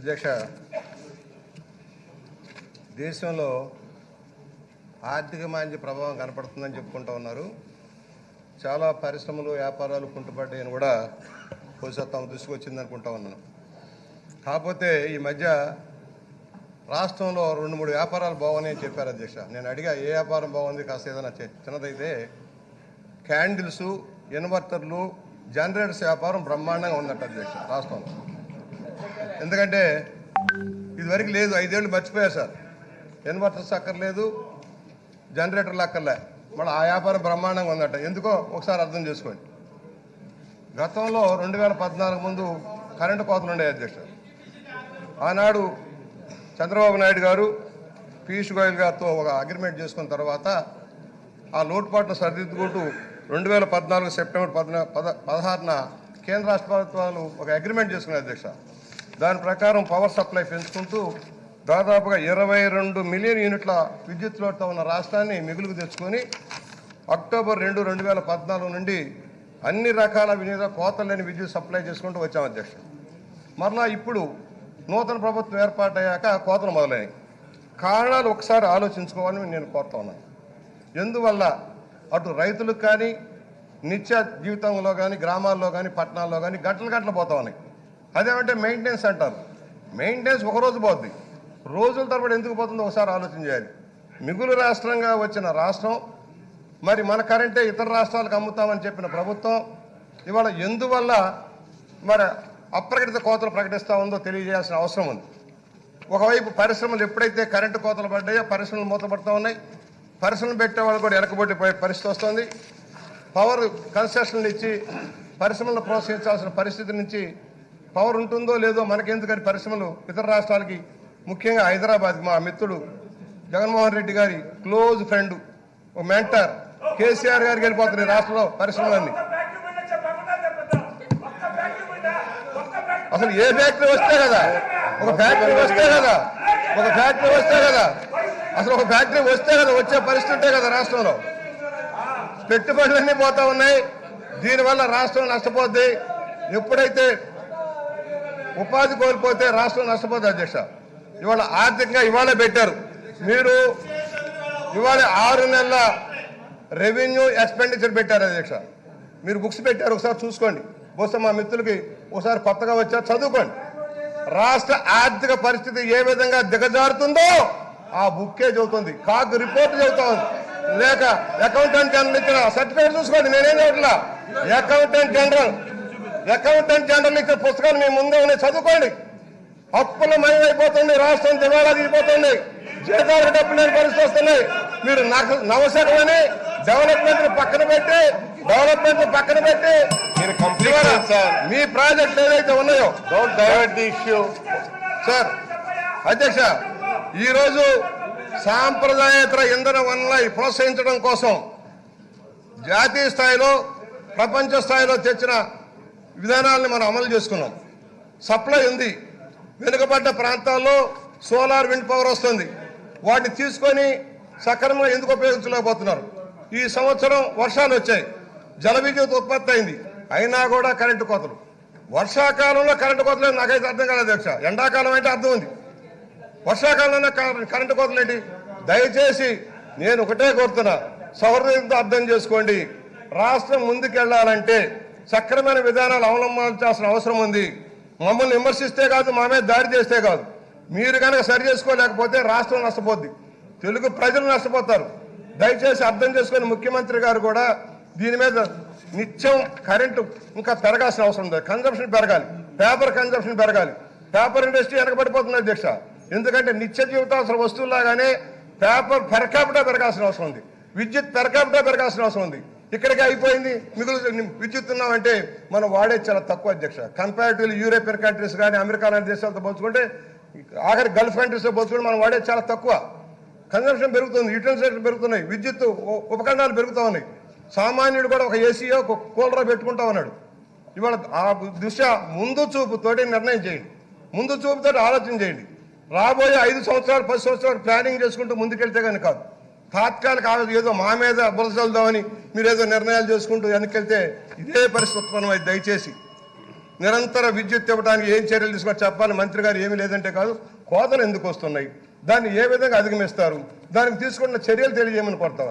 అధ్యక్ష దేశంలో ఆర్థిక మాంద్య ప్రభావం కనపడుతుందని చెప్పుకుంటూ ఉన్నారు. చాలా పరిశ్రమలు వ్యాపారాలు కుంటుపడ్డాయని కూడా బహుశా తమ దృష్టికి వచ్చింది అనుకుంటా ఉన్నాను. కాకపోతే ఈ మధ్య రాష్ట్రంలో రెండు మూడు వ్యాపారాలు బాగున్నాయని చెప్పారు అధ్యక్ష. నేను అడిగా ఏ వ్యాపారం బాగుంది? కాస్త ఏదైనా చిన్నదైతే క్యాండిల్స్ ఇన్వర్టర్లు జనరేటర్స్ వ్యాపారం బ్రహ్మాండంగా ఉందట అధ్యక్ష రాష్ట్రంలో. ఎందుకంటే ఇదివరకు లేదు ఐదేళ్ళు మర్చిపోయారు సార్. ఇన్వర్టర్స్ అక్కర్లేదు జనరేటర్లు అక్కర్లే మళ్ళీ ఆ వ్యాపారం బ్రహ్మాండంగా ఉందట. ఎందుకో ఒకసారి అర్థం చేసుకోండి. గతంలో రెండు వేల పద్నాలుగు ముందు కరెంటు కోతలు ఉండే అధ్యక్ష. ఆనాడు చంద్రబాబు నాయుడు గారు పీయూష్ గోయల్ గారితో ఒక అగ్రిమెంట్ చేసుకున్న తర్వాత ఆ లోటుపాట్ను సరిదిద్దుకుంటూ రెండు వేల పద్నాలుగు సెప్టెంబర్ పద్నా పద పదహారున కేంద్ర రాష్ట్ర ప్రభుత్వాలు ఒక అగ్రిమెంట్ చేసుకున్నాయి అధ్యక్ష. దాని ప్రకారం పవర్ సప్లై పెంచుకుంటూ దాదాపుగా ఇరవై రెండు మిలియన్ యూనిట్ల విద్యుత్ లోటుతో ఉన్న రాష్ట్రాన్ని మిగులుకు తెచ్చుకొని అక్టోబర్ రెండు రెండు వేల పద్నాలుగు నుండి అన్ని రకాల వినియోగ కోతలు లేని విద్యుత్ సప్లై చేసుకుంటూ వచ్చాం అధ్యక్ష. మరలా ఇప్పుడు నూతన ప్రభుత్వం ఏర్పాటయ్యాక కోతలు మొదలైనవి కారణాలు ఒకసారి ఆలోచించుకోవాలని నేను కోరుతా ఉన్నాను. ఎందువల్ల అటు రైతులకు కానీ నిత్య జీవితంలో కానీ గ్రామాల్లో కానీ పట్టణాల్లో కానీ గంటలు గంటలు పోతా ఉన్నాయి. అదేమంటే మెయింటెనెన్స్ అంటారు. మెయింటెనెన్స్ ఒక రోజు పోద్ది. రోజుల తరబడి ఎందుకు పోతుందో ఒకసారి ఆలోచన చేయాలి. మిగులు రాష్ట్రంగా వచ్చిన రాష్ట్రం మరి మన కరెంటే ఇతర రాష్ట్రాలకు అమ్ముతామని చెప్పిన ప్రభుత్వం ఇవాళ ఎందువల్ల మరి అప్రకటిత కోతలు ప్రకటిస్తూ ఉందో తెలియజేయాల్సిన అవసరం ఉంది. ఒకవైపు పరిశ్రమలు ఎప్పుడైతే కరెంటు కోతలు పడ్డాయో పరిశ్రమలు మూతపడుతూ ఉన్నాయి. పరిశ్రమలు పెట్టే వాళ్ళు కూడా వెనకబడిపోయే పరిస్థితి వస్తుంది. పవర్ కన్సెషన్లు ఇచ్చి పరిశ్రమలను ప్రోత్సహించాల్సిన పరిస్థితి నుంచి పవర్ ఉంటుందో లేదో మనకెందుకని పరిశ్రమలు ఇతర రాష్ట్రాలకి ముఖ్యంగా హైదరాబాద్ మా మిత్రుడు జగన్మోహన్ రెడ్డి గారి క్లోజ్ ఫ్రెండ్ ఒక మెంటర్ కేసీఆర్ గారికి వెళ్ళిపోతున్నాయి రాష్ట్రంలో పరిశ్రమలన్నీ. అసలు ఏ ఫ్యాక్టరీ వస్తే కదా? ఒక ఫ్యాక్టరీ వస్తే కదా? ఒక ఫ్యాక్టరీ వస్తే కదా? అసలు ఒక ఫ్యాక్టరీ వస్తే కదా? వచ్చే పరిస్థితి ఉంటే కదా రాష్ట్రంలో? పెట్టుబడులన్నీ పోతా ఉన్నాయి. దీనివల్ల రాష్ట్రం నష్టపోద్ది. ఎప్పుడైతే ఉపాధి కోల్పోతే రాష్ట్రం నష్టపోతుంది అధ్యక్ష. ఇవాళ ఆర్థికంగా ఇవాళ పెట్టారు. మీరు ఇవాళ ఆరు నెలల రెవెన్యూ ఎక్స్పెండిచర్ పెట్టారు అధ్యక్ష. మీరు బుక్స్ పెట్టారు ఒకసారి చూసుకోండి. బహుశా మా మిత్రులకి ఒకసారి కొత్తగా వచ్చారు చదువుకోండి. రాష్ట్ర ఆర్థిక పరిస్థితి ఏ విధంగా దిగజారుతుందో ఆ బుక్కే చదువుతుంది కాకు రిపోర్ట్ చదువుతుంది లేక అకౌంటెంట్ జనరల్ ఇచ్చిన సర్టిఫికేట్ చూసుకోండి. నేనేం చెప్పట్లా? Accountant general. అకౌంటెంట్ జనరల్ ఇచ్చిన పుస్తకాలు మీ ముందే ఉన్నాయి చదువుకోండి. అప్పుల మయమైపోతుంది రాష్ట్రం దివాళా దిగిపోతుంది జీతాలకు డబ్బు లేని పరిస్థితి వస్తున్నాయి. మీరు నవశకమని డెవలప్మెంట్ పక్కన పెట్టి డెవలప్మెంట్ పక్కన పెట్టి మీరు కంప్లీట్ మీ ప్రాజెక్టులు ఏదైతే ఉన్నాయో don't divert the issue sir అధ్యక్ష ఈరోజు సాంప్రదాయేతర ఇంధన వనరుల ప్రోత్సహించడం కోసం జాతీయ స్థాయిలో ప్రపంచ స్థాయిలో తెచ్చిన విధానాలను మనం అమలు చేసుకున్నాం. సప్లై ఉంది. వెనుకబడ్డ ప్రాంతాల్లో సోలార్ విండ్ పవర్ వస్తుంది. వాటిని తీసుకొని సక్రమంగా ఎందుకు ఉపయోగించలేకపోతున్నారు? ఈ సంవత్సరం వర్షాలు వచ్చాయి. జల విద్యుత్ ఉత్పత్తి అయింది. అయినా కూడా కరెంటు కోతలు. వర్షాకాలంలో కరెంటు కోతలు నాకైతే అర్థం కాలేదు అధ్యక్ష. ఎండాకాలం అయితే అర్థం ఉంది. వర్షాకాలంలో కరెంటు కోతలు ఏంటి? దయచేసి నేను ఒకటే కోరుతున్నా. సౌహృదయంతో అర్థం చేసుకోండి. రాష్ట్రం ముందుకెళ్ళాలంటే సక్రమైన విధానాలు అవలంబించాల్సిన అవసరం ఉంది. మమ్మల్ని విమర్శిస్తే కాదు మా మీద దాడి చేస్తే కాదు. మీరు కనుక సరి చేసుకోలేకపోతే రాష్ట్రం నష్టపోద్ది. తెలుగు ప్రజలు నష్టపోతారు. దయచేసి అర్థం చేసుకొని ముఖ్యమంత్రి గారు కూడా దీని మీద నిత్యం కరెంటు ఇంకా పెరగాల్సిన అవసరం ఉంది. కన్జంప్షన్ పెరగాలి. పేపర్ కన్జంప్షన్ పెరగాలి. పేపర్ ఇండస్ట్రీ వెనకబడిపోతుంది అధ్యక్ష. ఎందుకంటే నిత్య జీవితావసర వస్తువులాగానే పేపర్ పెరకాపిటా పెరగాల్సిన అవసరం ఉంది. విద్యుత్ పెరకాపిటా పెరగాల్సిన అవసరం ఉంది. ఇక్కడికి అయిపోయింది. మిగులు విద్యుత్ ఉన్నామంటే మనం వాడేది చాలా తక్కువ అధ్యక్ష. కంపారిటివ్లీ యూరోపియన్ కంట్రీస్ కానీ అమెరికా లాంటి దేశాలతో పోల్చుకుంటే ఆఖరి గల్ఫ్ కంట్రీస్తో పోల్చుకుంటే మనం వాడేది చాలా తక్కువ. కన్జంప్షన్ పెరుగుతుంది యూటిలైజేషన్ పెరుగుతున్నాయి విద్యుత్ ఉపకరణాలు పెరుగుతూ ఉన్నాయి. సామాన్యుడు కూడా ఒక ఏసీయో ఒక కూలరో పెట్టుకుంటా ఉన్నాడు. ఇవాళ ఆ దిశ ముందు చూపుతోటి నిర్ణయం చేయండి. ముందు చూపుతోటి ఆలోచన చేయండి. రాబోయే ఐదు సంవత్సరాలు పది సంవత్సరాలు ప్లానింగ్ చేసుకుంటూ ముందుకెళ్తే కానీ కాదు. తాత్కాలిక ఆవేశం ఏదో మా మీద బురసలుదామని మీరు ఏదో నిర్ణయాలు చేసుకుంటూ వెనకెళ్తే ఇదే పరిస్థితి ఉత్పన్నమైంది దయచేసి నిరంతర విద్యుత్ ఇవ్వడానికి ఏం చర్యలు తీసుకుని చెప్పాలి మంత్రి గారు ఏమీ లేదంటే కాదు కోతలు ఎందుకు వస్తున్నాయి? దాన్ని ఏ విధంగా అధిగమిస్తారు? దానికి తీసుకున్న చర్యలు తెలియజేయమని కోరుతా